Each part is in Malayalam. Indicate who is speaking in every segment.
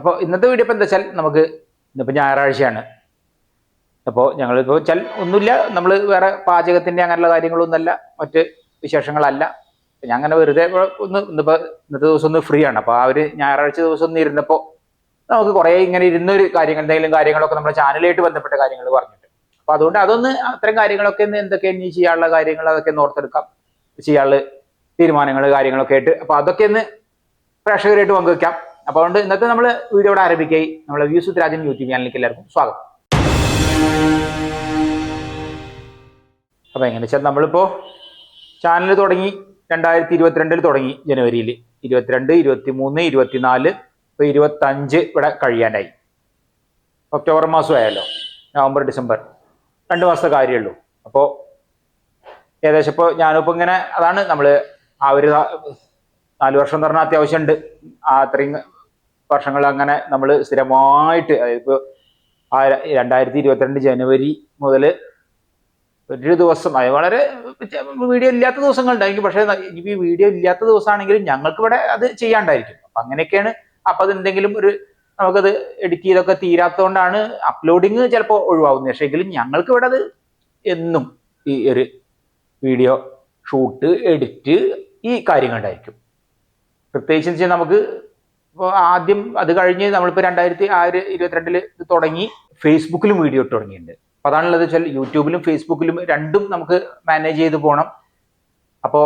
Speaker 1: അപ്പോൾ ഇന്നത്തെ വീഡിയോ ഇപ്പോൾ എന്താ വെച്ചാൽ നമുക്ക് ഇന്നിപ്പോൾ ഞായറാഴ്ചയാണ്. അപ്പോൾ ഞങ്ങളിപ്പോൾ വെച്ചാൽ ഒന്നുമില്ല നമ്മൾ വേറെ പാചകത്തിന്റെ അങ്ങനെയുള്ള കാര്യങ്ങളൊന്നുമല്ല മറ്റ് വിശേഷങ്ങളല്ല. ഞാൻ അങ്ങനെ വെറുതെ ഒന്ന് ഇന്നിപ്പോൾ ഇന്നത്തെ ദിവസം ഒന്ന് ഫ്രീ ആണ്. അപ്പോൾ ആ ഒരു ഞായറാഴ്ച ദിവസം ഒന്ന് ഇരുന്നപ്പോൾ നമുക്ക് കുറേ ഇങ്ങനെ ഇരുന്നൊരു കാര്യങ്ങൾ എന്തെങ്കിലും കാര്യങ്ങളൊക്കെ നമ്മുടെ ചാനലായിട്ട് ബന്ധപ്പെട്ട കാര്യങ്ങൾ പറഞ്ഞിട്ട്. അപ്പോൾ അതുകൊണ്ട് അതൊന്ന് അത്തരം കാര്യങ്ങളൊക്കെ ഒന്ന് എന്തൊക്കെ ഇനി ചെയ്യാനുള്ള കാര്യങ്ങൾ അതൊക്കെ ഒന്ന് ഓർത്തെടുക്കാം. ചെയ്യാനുള്ള തീരുമാനങ്ങൾ കാര്യങ്ങളൊക്കെ ആയിട്ട്. അപ്പോൾ അതൊക്കെ ഒന്ന് പ്രേക്ഷകരായിട്ട് പങ്കുവെക്കാം. അപ്പോൾ അതുകൊണ്ട് ഇന്നത്തെ നമ്മൾ വീഡിയോ ഇവിടെ ആരംഭിക്കായി നമ്മളെ വ്യൂസ് വിത്ത് രാജൻ യൂട്യൂബ് ചാനലിലേക്ക് എല്ലാവർക്കും സ്വാഗതം. അപ്പോൾ എങ്ങനെ വെച്ചാൽ നമ്മളിപ്പോ ചാനൽ തുടങ്ങി രണ്ടായിരത്തി ഇരുപത്തിരണ്ടിൽ തുടങ്ങി ജനുവരിയിൽ ഇരുപത്തിരണ്ട് ഇരുപത്തി മൂന്ന് ഇരുപത്തിനാല് ഇപ്പോൾ ഇരുപത്തഞ്ച് ഇവിടെ കഴിയാനായി ഒക്ടോബർ മാസം ആയാലോ നവംബർ ഡിസംബർ. രണ്ട് മാസത്തെ കാര്യമുള്ളൂ അപ്പോൾ ഏകദേശം ഇപ്പോൾ ഞാനിപ്പോൾ ഇങ്ങനെ അതാണ് നമ്മൾ ആ ഒരു നാല് വർഷം എന്ന് പറഞ്ഞാൽ അത്യാവശ്യമുണ്ട്. അത്രയും വർഷങ്ങൾ അങ്ങനെ നമ്മൾ സ്ഥിരമായിട്ട് ഇപ്പോൾ ആ രണ്ടായിരത്തി ഇരുപത്തിരണ്ട് ജനുവരി മുതൽ ഒരു ദിവസം അത് വളരെ വീഡിയോ ഇല്ലാത്ത ദിവസങ്ങളുണ്ടായിരിക്കും പക്ഷേ ഇനി വീഡിയോ ഇല്ലാത്ത ദിവസമാണെങ്കിലും ഞങ്ങൾക്ക് ഇവിടെ അത് ചെയ്യാണ്ടായിരിക്കും. അപ്പം അങ്ങനെയൊക്കെയാണ് അപ്പം അത് എന്തെങ്കിലും ഒരു നമുക്കത് എഡിറ്റ് ചെയ്തൊക്കെ തീരാത്തതുകൊണ്ടാണ് അപ്ലോഡിങ് ചിലപ്പോൾ ഒഴിവാകുന്നത്. പക്ഷേ എങ്കിലും ഞങ്ങൾക്ക് ഇവിടെ അത് എന്നും ഈ ഒരു വീഡിയോ ഷൂട്ട് എഡിറ്റ് ഈ കാര്യങ്ങളുണ്ടായിരിക്കും. പ്രത്യേകിച്ച് നമുക്ക് ഇപ്പോൾ ആദ്യം അത് കഴിഞ്ഞ് നമ്മളിപ്പോൾ രണ്ടായിരത്തി ആ ഒരു ഇരുപത്തിരണ്ടിൽ ഇത് തുടങ്ങി. ഫേസ്ബുക്കിലും വീഡിയോ ഇട്ട് തുടങ്ങിയിട്ടുണ്ട്. അപ്പോൾ അതാണുള്ളത് വെച്ചാൽ യൂട്യൂബിലും ഫേസ്ബുക്കിലും രണ്ടും നമുക്ക് മാനേജ് ചെയ്ത് പോകണം അപ്പോൾ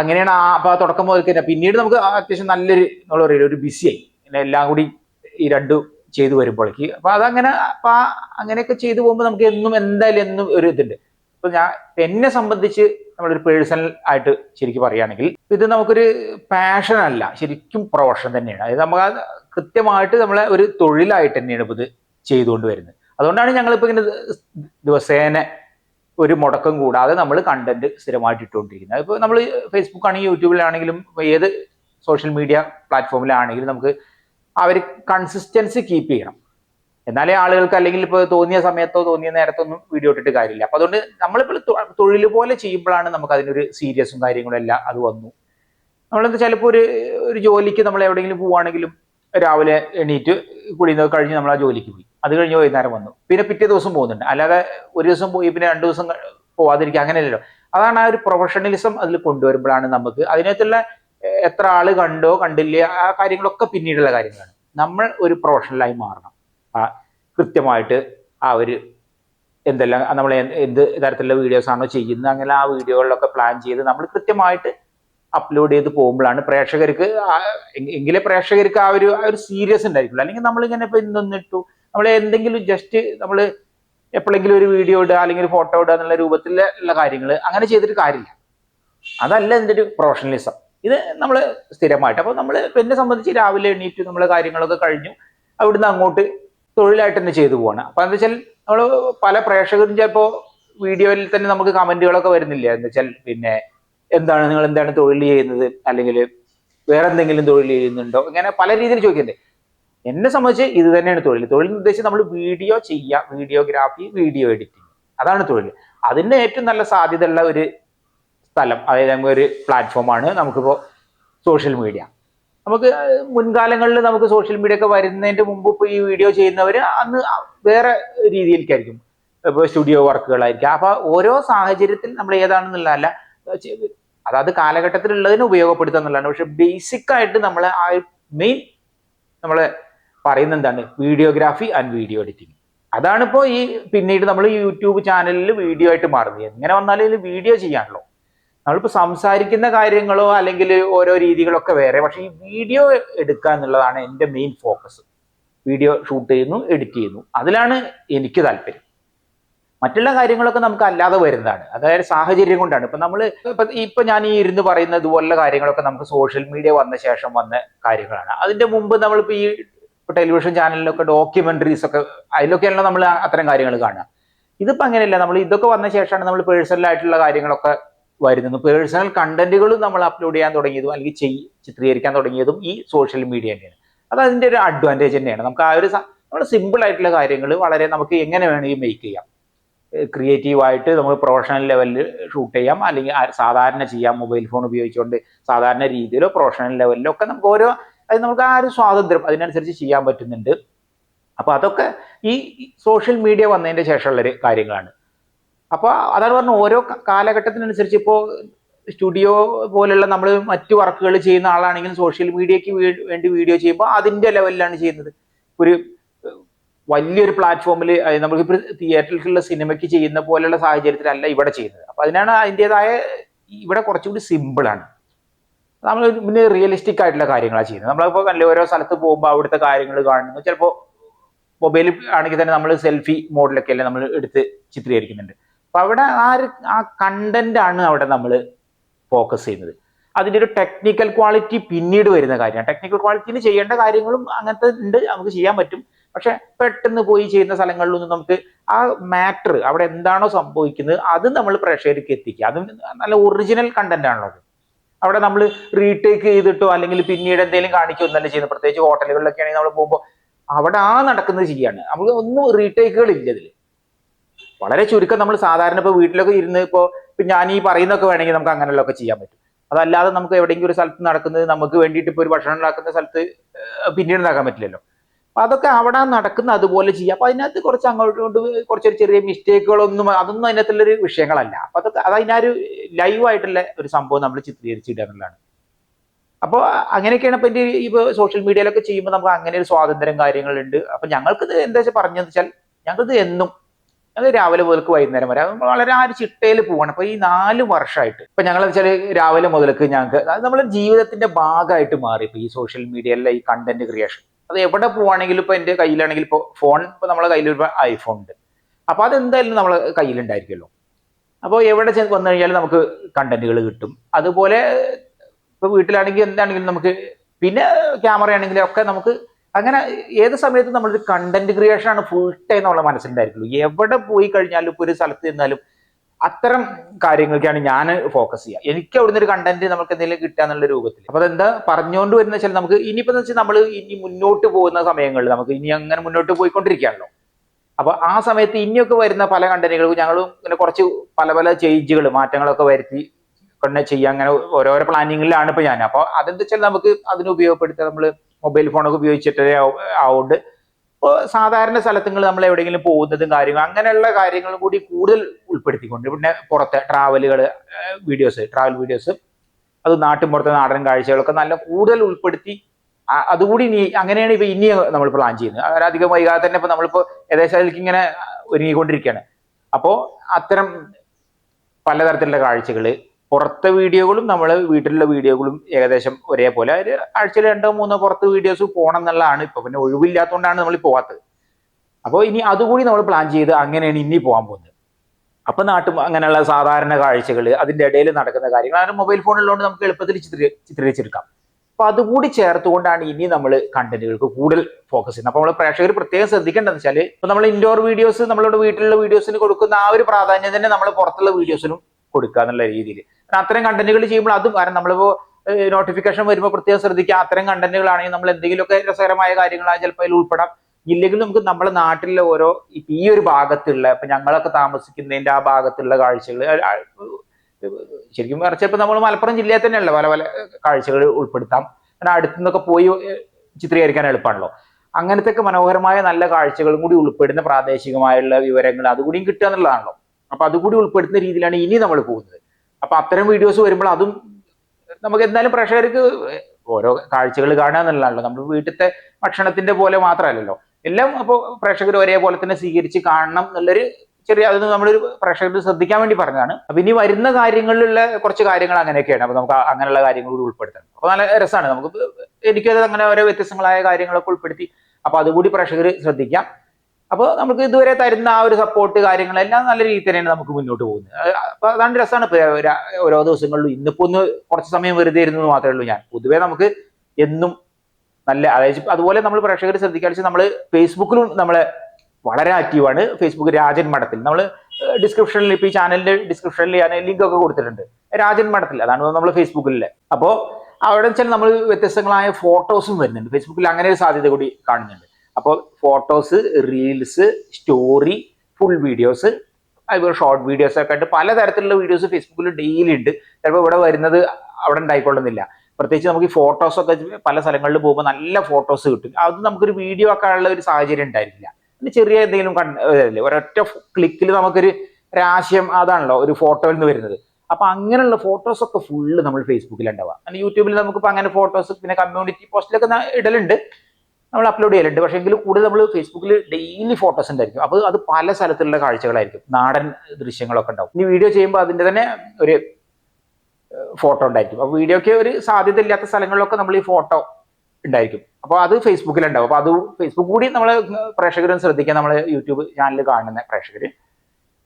Speaker 1: അങ്ങനെയാണ് ആ അപ്പോൾ തുടക്കം മുതൽ തന്നെ. പിന്നീട് നമുക്ക് അത്യാവശ്യം നല്ലൊരു നമ്മൾ പറയുക ഒരു ബിസിയായി എല്ലാം കൂടി ഈ രണ്ടും ചെയ്തു വരുമ്പോഴേക്ക്. അപ്പോൾ അതങ്ങനെ അപ്പോൾ അങ്ങനെയൊക്കെ ചെയ്തു പോകുമ്പോൾ നമുക്ക് എന്നും എന്തായാലും എന്നും ഒരു ഇതുണ്ട്. ഇപ്പൊ ഞാൻ എന്നെ സംബന്ധിച്ച് നമ്മളൊരു പേഴ്സണൽ ആയിട്ട് ശരിക്കും പറയുകയാണെങ്കിൽ ഇത് നമുക്കൊരു പാഷൻ അല്ല ശരിക്കും പ്രൊഫഷൻ തന്നെയാണ്. അതായത് നമുക്ക് കൃത്യമായിട്ട് നമ്മളെ ഒരു തൊഴിലായിട്ട് തന്നെയാണ് ഇത് ചെയ്തുകൊണ്ട് വരുന്നത്. അതുകൊണ്ടാണ് ഞങ്ങളിപ്പോൾ ഇങ്ങനെ ദിവസേന ഒരു മുടക്കം കൂടാതെ നമ്മൾ കണ്ടന്റ് സ്ഥിരമായിട്ട് ഇട്ടുകൊണ്ടിരിക്കുന്നത്. അതിപ്പോൾ നമ്മൾ ഫേസ്ബുക്ക് ആണെങ്കിലും യൂട്യൂബിലാണെങ്കിലും ഏത് സോഷ്യൽ മീഡിയ പ്ലാറ്റ്ഫോമിലാണെങ്കിലും നമുക്ക് അവർ കൺസിസ്റ്റൻസി കീപ്പ് ചെയ്യണം. എന്നാലേ ആളുകൾക്ക് അല്ലെങ്കിൽ ഇപ്പോൾ തോന്നിയ സമയത്തോ തോന്നിയ നേരത്തോ ഒന്നും വീഡിയോ ഇട്ടിട്ട് കാര്യമില്ല. അപ്പൊ അതുകൊണ്ട് നമ്മളിപ്പോൾ തൊഴിൽ പോലെ ചെയ്യുമ്പോഴാണ് നമുക്ക് അതിനൊരു സീരിയസും കാര്യങ്ങളും എല്ലാം അത് വന്നു. നമ്മളെന്താ ചിലപ്പോൾ ഒരു ഒരു ജോലിക്ക് നമ്മൾ എവിടെയെങ്കിലും പോവാണെങ്കിലും രാവിലെ എണീറ്റ് കുളിയൊക്കെ കഴിഞ്ഞ് നമ്മൾ ആ ജോലിക്ക് പോയി. അത് കഴിഞ്ഞ് വൈകുന്നേരം വന്നു. പിന്നെ പിറ്റേ ദിവസം പോകുന്നുണ്ട്. അല്ലാതെ ഒരു ദിവസം പോയി പിന്നെ രണ്ട് ദിവസം പോവാതിരിക്കുക അങ്ങനെയല്ലല്ലോ. അതാണ് ആ ഒരു പ്രൊഫഷണലിസം അതിൽ കൊണ്ടുവരുമ്പോഴാണ് നമുക്ക് അതിനകത്തുള്ള എത്ര ആൾ കണ്ടോ കണ്ടില്ല ആ കാര്യങ്ങളൊക്കെ പിന്നീടുള്ള കാര്യങ്ങളാണ്. നമ്മൾ ഒരു പ്രൊഫഷണലായി മാറണം. കൃത്യമായിട്ട് ആ ഒരു എന്തെല്ലാം നമ്മൾ എന്ത് തരത്തിലുള്ള വീഡിയോസ് ആണോ ചെയ്യുന്നത് അങ്ങനെ ആ വീഡിയോകളിലൊക്കെ പ്ലാൻ ചെയ്ത് നമ്മൾ കൃത്യമായിട്ട് അപ്ലോഡ് ചെയ്ത് പോകുമ്പോഴാണ് പ്രേക്ഷകർക്ക് എങ്കിലേ പ്രേക്ഷകർക്ക് ആ ഒരു ആ ഒരു സീരിയസ് ഉണ്ടായിരിക്കുള്ളൂ. അല്ലെങ്കിൽ നമ്മളിങ്ങനെ ഇപ്പൊ ഇന്നൊന്നിട്ടു നമ്മൾ എന്തെങ്കിലും ജസ്റ്റ് നമ്മൾ എപ്പോഴെങ്കിലും ഒരു വീഡിയോ ഇടുക അല്ലെങ്കിൽ ഫോട്ടോ ഇടുക എന്നുള്ള രൂപത്തിലുള്ള കാര്യങ്ങൾ അങ്ങനെ ചെയ്തിട്ട് കാര്യമില്ല. അതല്ല എന്റെ ഒരു പ്രൊഫഷണലിസം ഇത് നമ്മൾ സ്ഥിരമായിട്ട്. അപ്പോൾ നമ്മൾ എന്നെ സംബന്ധിച്ച് രാവിലെ എണീറ്റ് നമ്മൾ കാര്യങ്ങളൊക്കെ കഴിഞ്ഞു. അവിടുന്ന് അങ്ങോട്ട് തൊഴിലായിട്ട് തന്നെ ചെയ്തു പോവാണ്. അപ്പൊ എന്താ വെച്ചാൽ നമ്മൾ പല പ്രേക്ഷകരും ചിലപ്പോൾ വീഡിയോയിൽ തന്നെ നമുക്ക് കമന്റുകളൊക്കെ വരുന്നില്ല? എന്ന് വെച്ചാൽ പിന്നെ എന്താണ് നിങ്ങൾ എന്താണ് തൊഴിൽ ചെയ്യുന്നത്? അല്ലെങ്കിൽ വേറെ എന്തെങ്കിലും തൊഴിൽ ചെയ്യുന്നുണ്ടോ? ഇങ്ങനെ പല രീതിയിൽ ചോദിക്കണ്ടേ എന്നെ സംബന്ധിച്ച് ഇത് തന്നെയാണ് തൊഴിൽ. തൊഴിൽ എന്ന് ഉദ്ദേശിച്ച് നമ്മൾ വീഡിയോ ചെയ്യാം വീഡിയോഗ്രാഫി വീഡിയോ എഡിറ്റിംഗ്. അതാണ് തൊഴിൽ. അതിന്റെ ഏറ്റവും നല്ല സാധ്യതയുള്ള ഒരു സ്ഥലം അതായത് ഒരു പ്ലാറ്റ്ഫോമാണ് നമുക്കിപ്പോൾ സോഷ്യൽ മീഡിയ. നമുക്ക് മുൻകാലങ്ങളിൽ നമുക്ക് സോഷ്യൽ മീഡിയ ഒക്കെ വരുന്നതിന്റെ മുമ്പ് ഇപ്പോൾ ഈ വീഡിയോ ചെയ്യുന്നവർ അന്ന് വേറെ രീതിയിലേക്കായിരിക്കും. ഇപ്പോൾ സ്റ്റുഡിയോ വർക്കുകളായിരിക്കും അപ്പൊ ഓരോ സാഹചര്യത്തിൽ നമ്മൾ ഏതാണെന്നുള്ളതല്ല അതായത് കാലഘട്ടത്തിലുള്ളതിന് ഉപയോഗപ്പെടുത്തുക എന്നുള്ളതാണ്. പക്ഷെ ബേസിക് ആയിട്ട് നമ്മൾ ആ മെയിൻ നമ്മൾ പറയുന്ന എന്താണ്? വീഡിയോഗ്രാഫി ആൻഡ് വീഡിയോ എഡിറ്റിംഗ് അതാണ് ഇപ്പോൾ ഈ പിന്നീട് നമ്മൾ യൂട്യൂബ് ചാനലിൽ വീഡിയോ ആയിട്ട് മാറുന്നത്. എങ്ങനെ വന്നാലും വീഡിയോ ചെയ്യാണല്ലോ. നമ്മളിപ്പോൾ സംസാരിക്കുന്ന കാര്യങ്ങളോ അല്ലെങ്കിൽ ഓരോ രീതികളൊക്കെ വേറെ. പക്ഷേ ഈ വീഡിയോ എടുക്കുക എന്നുള്ളതാണ് എന്റെ മെയിൻ ഫോക്കസ് വീഡിയോ ഷൂട്ട് ചെയ്യുന്നു എഡിറ്റ് ചെയ്യുന്നു. അതിലാണ് എനിക്ക് താല്പര്യം. മറ്റുള്ള കാര്യങ്ങളൊക്കെ നമുക്ക് അല്ലാതെ വരുന്നതാണ്. അതായത് സാഹചര്യം കൊണ്ടാണ്. ഇപ്പൊ നമ്മൾ ഇപ്പൊ ഇപ്പൊ ഞാൻ ഈ ഇരുന്ന് പറയുന്ന ഇതുപോലുള്ള കാര്യങ്ങളൊക്കെ നമുക്ക് സോഷ്യൽ മീഡിയ വന്ന ശേഷം വന്ന കാര്യങ്ങളാണ്. അതിന്റെ മുമ്പ് നമ്മളിപ്പോ ഈ ടെലിവിഷൻ ചാനലിലൊക്കെ ഡോക്യുമെന്ററീസ് ഒക്കെ അതിലൊക്കെയാണല്ലോ നമ്മൾ അത്തരം കാര്യങ്ങൾ കാണുക. ഇതിപ്പോ അങ്ങനെയല്ല. നമ്മൾ ഇതൊക്കെ വന്ന ശേഷമാണ് നമ്മൾ പേഴ്സണൽ ആയിട്ടുള്ള കാര്യങ്ങളൊക്കെ വരുന്നത് പേഴ്സണൽ കണ്ടന്റുകളും നമ്മൾ അപ്ലോഡ് ചെയ്യാൻ തുടങ്ങിയതും അല്ലെങ്കിൽ ചെയ് ചിത്രീകരിക്കാൻ തുടങ്ങിയതും ഈ സോഷ്യൽ മീഡിയ തന്നെയാണ് അത് അതിന്റെ ഒരു അഡ്വാന്റേജ് തന്നെയാണ്. നമുക്ക് ആ ഒരു നമ്മൾ സിമ്പിൾ ആയിട്ടുള്ള കാര്യങ്ങൾ വളരെ നമുക്ക് എങ്ങനെ വേണമെങ്കിൽ മേക്ക് ചെയ്യാം. ക്രിയേറ്റീവായിട്ട് നമ്മൾ പ്രൊഫഷണൽ ലെവലിൽ ഷൂട്ട് ചെയ്യാം. അല്ലെങ്കിൽ സാധാരണ ചെയ്യാം. മൊബൈൽ ഫോൺ ഉപയോഗിച്ചുകൊണ്ട് സാധാരണ രീതിയിലോ പ്രൊഫഷണൽ ലെവലിലോ ഒക്കെ നമുക്ക് ഓരോ അത് നമുക്ക് ആ ഒരു സ്വാതന്ത്ര്യം അതിനനുസരിച്ച് ചെയ്യാൻ പറ്റുന്നുണ്ട്. അപ്പോൾ അതൊക്കെ ഈ സോഷ്യൽ മീഡിയ വന്നതിന്റെ ശേഷമുള്ളൊരു കാര്യങ്ങളാണ്. അപ്പൊ അതാണ് പറഞ്ഞ ഓരോ കാലഘട്ടത്തിനനുസരിച്ച് ഇപ്പോൾ സ്റ്റുഡിയോ പോലുള്ള നമ്മൾ മറ്റു വർക്കുകൾ ചെയ്യുന്ന ആളാണെങ്കിൽ സോഷ്യൽ മീഡിയയ്ക്ക് വേണ്ടി വീഡിയോ ചെയ്യുമ്പോൾ അതിന്റെ ലെവലിലാണ് ചെയ്യുന്നത്. ഒരു വലിയൊരു പ്ലാറ്റ്ഫോമിൽ നമുക്കിപ്പോൾ തിയേറ്ററിലുള്ള സിനിമയ്ക്ക് ചെയ്യുന്ന പോലെയുള്ള സാഹചര്യത്തിലല്ല ഇവിടെ ചെയ്യുന്നത്. അപ്പോൾ അതിനാണ് അതിന്റെതായ ഇവിടെ കുറച്ചുകൂടി സിമ്പിളാണ്. നമ്മൾ പിന്നെ റിയലിസ്റ്റിക് ആയിട്ടുള്ള കാര്യങ്ങളാണ് ചെയ്യുന്നത്. നമ്മളിപ്പോൾ നല്ല ഓരോ സ്ഥലത്ത് പോകുമ്പോൾ അവിടുത്തെ കാര്യങ്ങൾ കാണുന്നു. ചിലപ്പോൾ മൊബൈലിൽ ആണെങ്കിൽ തന്നെ നമ്മൾ സെൽഫി മോഡിലൊക്കെ അല്ലേ നമ്മൾ എടുത്ത് ചിത്രീകരിക്കുന്നുണ്ട്. അപ്പൊ അവിടെ ആ ഒരു ആ കണ്ടന്റ് ആണ് അവിടെ നമ്മൾ ഫോക്കസ് ചെയ്യുന്നത്. അതിന്റെ ഒരു ടെക്നിക്കൽ ക്വാളിറ്റി പിന്നീട് വരുന്ന കാര്യമാണ്. ടെക്നിക്കൽ ക്വാളിറ്റിയിൽ ചെയ്യേണ്ട കാര്യങ്ങളും അങ്ങനത്തെ ഉണ്ട് നമുക്ക് ചെയ്യാൻ പറ്റും. പക്ഷെ പെട്ടെന്ന് പോയി ചെയ്യുന്ന സ്ഥലങ്ങളിലൊന്നും നമുക്ക് ആ മാറ്റർ അവിടെ എന്താണോ സംഭവിക്കുന്നത് അത് നമ്മൾ പ്രേക്ഷകർക്ക് എത്തിക്കുക. അത് നല്ല ഒറിജിനൽ കണ്ടന്റ് ആണല്ലോ അവിടെ നമ്മൾ റീടേക്ക് ചെയ്തിട്ടോ അല്ലെങ്കിൽ പിന്നീട് എന്തെങ്കിലും കാണിക്കോ ഒന്നല്ല ചെയ്യുന്നത്. പ്രത്യേകിച്ച് ഹോട്ടലുകളിലൊക്കെ ആണെങ്കിൽ നമ്മൾ പോകുമ്പോൾ അവിടെ ആ നടക്കുന്നത് ചെയ്യാണ് നമുക്ക് ഒന്നും റീടേക്കുകൾ ഇല്ല ഇതിൽ വളരെ ചുരുക്കം നമ്മൾ സാധാരണ ഇപ്പോൾ വീട്ടിലൊക്കെ ഇരുന്ന് ഇപ്പോൾ ഇപ്പം ഞാൻ ഈ പറയുന്നൊക്കെ വേണമെങ്കിൽ നമുക്ക് അങ്ങനെയുള്ളതൊക്കെ ചെയ്യാൻ പറ്റും. അതല്ലാതെ നമുക്ക് എവിടെയെങ്കിലും ഒരു സ്ഥലത്ത് നടക്കുന്നത് നമുക്ക് വേണ്ടിയിട്ട് ഇപ്പോൾ ഒരു ഭക്ഷണം ഉണ്ടാക്കുന്ന സ്ഥലത്ത് പിന്നീട് ഉണ്ടാക്കാൻ പറ്റില്ലല്ലോ. അപ്പം അതൊക്കെ അവിടെ നടക്കുന്ന അതുപോലെ ചെയ്യാം. അപ്പം അതിനകത്ത് കുറച്ച് അങ്ങോട്ട് കൊണ്ട് കുറച്ചൊരു ചെറിയ മിസ്റ്റേക്കുകളൊന്നും അതൊന്നും അതിനകത്തുള്ളൊരു വിഷയങ്ങളല്ല. അപ്പം അതൊക്കെ അത് അതിനൊരു ലൈവ് ആയിട്ടുള്ള ഒരു സംഭവം നമ്മൾ ചിത്രീകരിച്ചിടുക എന്നുള്ളതാണ്. അപ്പോൾ അങ്ങനെയൊക്കെയാണ് ഇപ്പം എന്റെ ഇപ്പോൾ സോഷ്യൽ മീഡിയയിലൊക്കെ ചെയ്യുമ്പോൾ നമുക്ക് അങ്ങനെ ഒരു സ്വാതന്ത്ര്യം കാര്യങ്ങളുണ്ട്. അപ്പം ഞങ്ങൾക്കിത് എന്താ വെച്ചാൽ പറഞ്ഞതെന്ന് വെച്ചാൽ ഞങ്ങൾക്കിത് എന്നും ഞങ്ങൾ രാവിലെ മുതൽക്ക് വൈകുന്നേരം വരെ. വളരെ ആ ഒരു ചിട്ടയിൽ പോവാണ്. അപ്പൊ ഈ നാല് വർഷമായിട്ട് ഇപ്പൊ ഞങ്ങൾ വെച്ചാൽ രാവിലെ മുതൽക്ക് ഞങ്ങൾക്ക് അത് നമ്മുടെ ജീവിതത്തിന്റെ ഭാഗമായിട്ട് മാറി. ഇപ്പൊ ഈ സോഷ്യൽ മീഡിയയിലെ ഈ കണ്ടന്റ് ക്രിയേഷൻ അത് എവിടെ പോവാണെങ്കിലും ഇപ്പൊ എന്റെ കയ്യിലാണെങ്കിൽ ഇപ്പൊ ഫോൺ ഇപ്പൊ നമ്മളെ കയ്യിൽ ഒരു ഐഫോൺ ഉണ്ട്. അപ്പൊ അതെന്തായാലും നമ്മളെ കയ്യിലുണ്ടായിരിക്കുമല്ലോ. അപ്പോൾ എവിടെ ചെന്ന് വന്നു കഴിഞ്ഞാലും നമുക്ക് കണ്ടന്റുകൾ കിട്ടും. അതുപോലെ ഇപ്പൊ വീട്ടിലാണെങ്കിൽ എന്താണെങ്കിലും നമുക്ക് പിന്നെ ക്യാമറ ആണെങ്കിലും ഒക്കെ നമുക്ക് അങ്ങനെ ഏത് സമയത്തും നമ്മളൊരു കണ്ടന്റ് ക്രിയേഷൻ ആണ് ഫുൾ ടൈം നമ്മളെ മനസ്സിലുണ്ടായിരിക്കുള്ളൂ. എവിടെ പോയി കഴിഞ്ഞാലും ഇപ്പൊ ഒരു സ്ഥലത്ത് ചെന്നാലും അത്തരം കാര്യങ്ങൾക്കാണ് ഞാൻ ഫോക്കസ് ചെയ്യുക. എനിക്ക് അവിടുന്ന് ഒരു കണ്ടന്റ് നമുക്ക് എന്തെങ്കിലും കിട്ടുക എന്നുള്ള രൂപത്തിൽ അപ്പൊ അതെന്താ? പറഞ്ഞുകൊണ്ട് വരുന്ന വെച്ചാൽ നമുക്ക് ഇനിയിപ്പോ വെച്ചാൽ നമ്മൾ ഇനി മുന്നോട്ട് പോകുന്ന സമയങ്ങളിൽ നമുക്ക് ഇനി അങ്ങനെ മുന്നോട്ട് പോയിക്കൊണ്ടിരിക്കുകയാണല്ലോ. അപ്പൊ ആ സമയത്ത് ഇനിയൊക്കെ വരുന്ന പല കണ്ടന്റുകൾക്കും ഞങ്ങളും ഇങ്ങനെ കുറച്ച് പല പല ചേഞ്ചുകൾ മാറ്റങ്ങളൊക്കെ വരുത്തി കൊണ്ട് ചെയ്യുക അങ്ങനെ ഓരോരോ പ്ലാനിങ്ങിലാണ് ഇപ്പൊ ഞാൻ. അപ്പൊ അതെന്താ വെച്ചാൽ നമുക്ക് അതിന് ഉപയോഗപ്പെടുത്തുക നമ്മൾ മൊബൈൽ ഫോണൊക്കെ ഉപയോഗിച്ചിട്ട് ഇപ്പോൾ സാധാരണ സ്ഥലത്തുങ്ങൾ നമ്മൾ എവിടെയെങ്കിലും പോകുന്നതും കാര്യങ്ങളും അങ്ങനെയുള്ള കാര്യങ്ങളും കൂടി കൂടുതൽ ഉൾപ്പെടുത്തിക്കൊണ്ട് പിന്നെ പുറത്തെ ട്രാവലുകൾ വീഡിയോസ് ട്രാവൽ വീഡിയോസ് അത് നാട്ടിൻ പുറത്തെ നാടൻ കാഴ്ചകളൊക്കെ നല്ല കൂടുതൽ ഉൾപ്പെടുത്തി അതുകൂടി ഇനി അങ്ങനെയാണ് ഇപ്പൊ ഇനി നമ്മൾ പ്ലാൻ ചെയ്യുന്നത്. അധികം വൈകാതെ തന്നെ ഇപ്പൊ നമ്മളിപ്പോ ഏകദേശം അതിലേക്ക് ഇങ്ങനെ ഒരുങ്ങിക്കൊണ്ടിരിക്കുകയാണ്. അപ്പോൾ അത്തരം പലതരത്തിലുള്ള കാഴ്ചകൾ പുറത്തെ വീഡിയോകളും നമ്മൾ വീട്ടിലുള്ള വീഡിയോകളും ഏകദേശം ഒരേപോലെ. ഒരു ആഴ്ചയിൽ രണ്ടോ മൂന്നോ പുറത്ത് വീഡിയോസ് പോകണം എന്നുള്ളതാണ് ഇപ്പൊ പിന്നെ ഒഴിവില്ലാത്തതുകൊണ്ടാണ് നമ്മൾ പോവാത്തത്. അപ്പോൾ ഇനി അതുകൂടി നമ്മൾ പ്ലാൻ ചെയ്ത് അങ്ങനെയാണ് ഇനി പോകാൻ പോകുന്നത്. അപ്പൊ നാട്ടും അങ്ങനെയുള്ള സാധാരണ കാഴ്ചകൾ അതിന്റെ ഇടയിൽ നടക്കുന്ന കാര്യങ്ങൾ അങ്ങനെ മൊബൈൽ ഫോണിലുള്ളതുകൊണ്ട് നമുക്ക് എളുപ്പത്തിൽ ചിത്രീ ചിത്രീകരിച്ചെടുക്കാം. അപ്പൊ അതുകൂടി ചേർത്തുകൊണ്ടാണ് ഇനി നമ്മൾ കണ്ടന്റുകൾക്ക് കൂടുതൽ ഫോക്കസ് ചെയ്യുന്നത്. അപ്പൊ നമ്മൾ പ്രേക്ഷകർ പ്രത്യേകം ശ്രദ്ധിക്കേണ്ടതെന്ന് വെച്ചാൽ ഇപ്പൊ നമ്മൾ ഇൻഡോർ വീഡിയോസ് നമ്മളുടെ വീട്ടിലുള്ള വീഡിയോസിന് കൊടുക്കുന്ന ആ ഒരു പ്രാധാന്യം തന്നെ നമ്മൾ പുറത്തുള്ള വീഡിയോസിനും കൊടുക്കുക എന്നുള്ള രീതിയിൽ അത്തരം കണ്ടന്റുകൾ ചെയ്യുമ്പോൾ അതും കാരണം നമ്മളിപ്പോ നോട്ടിഫിക്കേഷൻ വരുമ്പോൾ പ്രത്യേകം ശ്രദ്ധിക്കുക. അത്തരം കണ്ടന്റുകളാണെങ്കിൽ നമ്മൾ എന്തെങ്കിലുമൊക്കെ രസകരമായ കാര്യങ്ങളാണ് ചിലപ്പോൾ അതിൽ ഉൾപ്പെടാം. ഇല്ലെങ്കിൽ നമുക്ക് നമ്മുടെ നാട്ടിലെ ഓരോ ഇപ്പൊ ഈ ഒരു ഭാഗത്തുള്ള ഇപ്പൊ ഞങ്ങളൊക്കെ താമസിക്കുന്നതിന്റെ ആ ഭാഗത്തുള്ള കാഴ്ചകൾ ശരിക്കും പറഞ്ഞാൽ ചിലപ്പോൾ നമ്മൾ മലപ്പുറം ജില്ലയിൽ തന്നെയുള്ള പല പല കാഴ്ചകൾ ഉൾപ്പെടുത്താം. കാരണം അടുത്തു നിന്നൊക്കെ പോയി ചിത്രീകരിക്കാൻ എളുപ്പമാണല്ലോ. അങ്ങനത്തെ മനോഹരമായ നല്ല കാഴ്ചകളും കൂടി ഉൾപ്പെടുന്ന പ്രാദേശികമായുള്ള വിവരങ്ങൾ അതുകൂടിയും കിട്ടുക എന്നുള്ളതാണല്ലോ. അപ്പൊ അതുകൂടി ഉൾപ്പെടുത്തുന്ന രീതിയിലാണ് ഇനി നമ്മൾ പോകുന്നത്. അപ്പൊ അത്തരം വീഡിയോസ് വരുമ്പോൾ അതും നമുക്ക് എന്തായാലും പ്രേക്ഷകർക്ക് ഓരോ കാഴ്ചകൾ കാണുക എന്നുള്ളതാണല്ലോ നമ്മൾ വീട്ടിലത്തെ ഭക്ഷണത്തിന്റെ പോലെ മാത്രമല്ലല്ലോ. എല്ലാം അപ്പോൾ പ്രേക്ഷകർ ഒരേപോലെ തന്നെ സ്വീകരിച്ച് കാണണം എന്നുള്ളൊരു ചെറിയ അത് നമ്മളൊരു പ്രേക്ഷകർ ശ്രദ്ധിക്കാൻ വേണ്ടി പറഞ്ഞതാണ്. അപ്പൊ ഇനി വരുന്ന കാര്യങ്ങളിലുള്ള കുറച്ച് കാര്യങ്ങൾ അങ്ങനെയൊക്കെയാണ്. അപ്പൊ നമുക്ക് അങ്ങനെയുള്ള കാര്യങ്ങൾ കൂടി ഉൾപ്പെടുത്തണം. അപ്പൊ നല്ല രസമാണ്. നമുക്ക് എനിക്കത് അങ്ങനെ ഓരോ വ്യത്യസ്തങ്ങളായ കാര്യങ്ങളൊക്കെ ഉൾപ്പെടുത്തി. അപ്പൊ അതുകൂടി പ്രേക്ഷകർ ശ്രദ്ധിക്കാം. അപ്പോൾ നമുക്ക് ഇതുവരെ തരുന്ന ആ ഒരു സപ്പോർട്ട് കാര്യങ്ങളെല്ലാം നല്ല രീതിയിൽ തന്നെയാണ് നമുക്ക് മുന്നോട്ട് പോകുന്നത്. അപ്പോൾ അപ്പൊ അതാണ് രസമാണ്. ഓരോ ദിവസങ്ങളിലും ഇന്നിപ്പോ ഒന്ന് കുറച്ച് സമയം വെറുതെ ഇരുന്നു മാത്രമേ ഉള്ളൂ ഞാൻ. പൊതുവേ നമുക്ക് എന്നും നല്ല അതായത് അതുപോലെ നമ്മൾ പ്രേക്ഷകർ ശ്രദ്ധിക്കാന്ന് നമ്മൾ ഫേസ്ബുക്കിലും നമ്മളെ വളരെ ആക്റ്റീവാണ് ഫേസ്ബുക്ക് രാജൻ മഠത്തിൽ. നമ്മൾ ഡിസ്ക്രിപ്ഷനിൽ ഇപ്പൊ ഈ ചാനലിന്റെ ഡിസ്ക്രിപ്ഷനിൽ ഞാൻ ലിങ്ക് ഒക്കെ കൊടുത്തിട്ടുണ്ട്. രാജൻ മഠത്തിൽ. അതാണ് നമ്മൾ ഫേസ്ബുക്കിലെ അപ്പോൾ അവിടെ വെച്ചാൽ നമ്മൾ വ്യത്യസ്തങ്ങളായ ഫോട്ടോസും വരുന്നുണ്ട്. ഫേസ്ബുക്കിൽ അങ്ങനെ ഒരു സാധ്യത കൂടി കാണുന്നുണ്ട്. അപ്പോൾ photos reels story full videos അതുപോലെ ഷോർട്ട് വീഡിയോസ് ഒക്കെ ആയിട്ട് പലതരത്തിലുള്ള വീഡിയോസ് ഫേസ്ബുക്കിൽ ഡെയിലി ഉണ്ട്. ചിലപ്പോൾ ഇവിടെ വരുന്നത് അവിടെ ഉണ്ടായിക്കൊള്ളുന്നില്ല. പ്രത്യേകിച്ച് നമുക്ക് ഈ ഫോട്ടോസ് ഒക്കെ പല സ്ഥലങ്ങളിൽ പോകുമ്പോൾ നല്ല ഫോട്ടോസ് കിട്ടും. അത് നമുക്കൊരു വീഡിയോ ആക്കാനുള്ള ഒരു സാഹചര്യം ഉണ്ടായിരിക്കില്ല. പിന്നെ ചെറിയ എന്തെങ്കിലും കണ്ട ഒരൊറ്റ ക്ലിക്കിൽ നമുക്കൊരു ഒരാശയം അതാണല്ലോ ഒരു ഫോട്ടോയിൽ നിന്ന് വരുന്നത്. അപ്പൊ അങ്ങനെയുള്ള ഫോട്ടോസ് ഒക്കെ ഫുള്ള് നമ്മൾ ഫേസ്ബുക്കിൽ ഉണ്ടാവുക. യൂട്യൂബിൽ നമുക്കിപ്പോൾ അങ്ങനെ ഫോട്ടോസ് പിന്നെ കമ്മ്യൂണിറ്റി പോസ്റ്റിലൊക്കെ ഇടലുണ്ട്. നമ്മൾ അപ്ലോഡ് ചെയ്യലുണ്ട്. പക്ഷേ എങ്കിലും കൂടുതൽ നമ്മൾ ഫേസ്ബുക്കിൽ ഡെയിലി ഫോട്ടോസ് ഉണ്ടായിരിക്കും. അപ്പോൾ അത് പല സ്ഥലത്തുള്ള കാഴ്ചകളായിരിക്കും. നാടൻ ദൃശ്യങ്ങളൊക്കെ ഉണ്ടാവും. ഇനി വീഡിയോ ചെയ്യുമ്പോൾ അതിന്റെ തന്നെ ഒരു ഫോട്ടോ ഉണ്ടായിരിക്കും. അപ്പോൾ വീഡിയോക്ക് ഒരു സാധ്യത ഇല്ലാത്ത സ്ഥലങ്ങളിലൊക്കെ നമ്മൾ ഈ ഫോട്ടോ ഉണ്ടായിരിക്കും. അപ്പോൾ അത് ഫേസ്ബുക്കിൽ ഉണ്ടാവും അപ്പോൾ അത് ഫേസ്ബുക്ക് കൂടി നമ്മൾ പ്രേക്ഷകരും ശ്രദ്ധിക്കാൻ നമ്മൾ യൂട്യൂബ് ചാനൽ കാണുന്ന പ്രേക്ഷകർ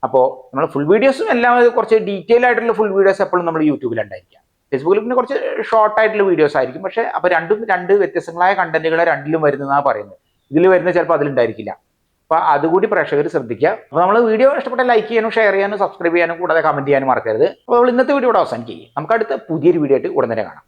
Speaker 1: അപ്പോൾ നമ്മൾ ഫുൾ വീഡിയോസും എല്ലാം കുറച്ച് ഡീറ്റെയിൽ ആയിട്ടുള്ള ഫുൾ വീഡിയോസ് എപ്പോഴും നമ്മൾ യൂട്യൂബിൽ ഉണ്ടായിരിക്കാം ഫേസ്ബുക്കിൽ പിന്നെ കുറച്ച് ഷോർട്ട് ആയിട്ടുള്ള വീഡിയോസ് ആയിരിക്കും. പക്ഷെ അപ്പോൾ രണ്ടും രണ്ട് വ്യത്യസ്തങ്ങളായ കണ്ടന്റുകളെ രണ്ടിലും വരുന്നതാണ് പറയുന്നത്. ഇതിൽ വരുന്ന ചിലപ്പോൾ അതിലുണ്ടായിരിക്കില്ല. അപ്പോൾ അതുകൂടി പ്രേക്ഷകർ ശ്രദ്ധിക്കുക. അപ്പോൾ നമ്മൾ വീഡിയോ ഇഷ്ടപ്പെട്ട ലൈക്ക് ചെയ്യാനും ഷെയർ ചെയ്യാനും സബ്സ്ക്രൈബ് ചെയ്യാനും കൂടാതെ കമന്റ് ചെയ്യാനും മറക്കരുത്. അപ്പോൾ നമ്മൾ ഇന്നത്തെ വീഡിയോ ഇവിടെ നമുക്ക് അടുത്ത പുതിയൊരു വീഡിയോ ആയിട്ട് ഉടൻ തന്നെ കാണാം.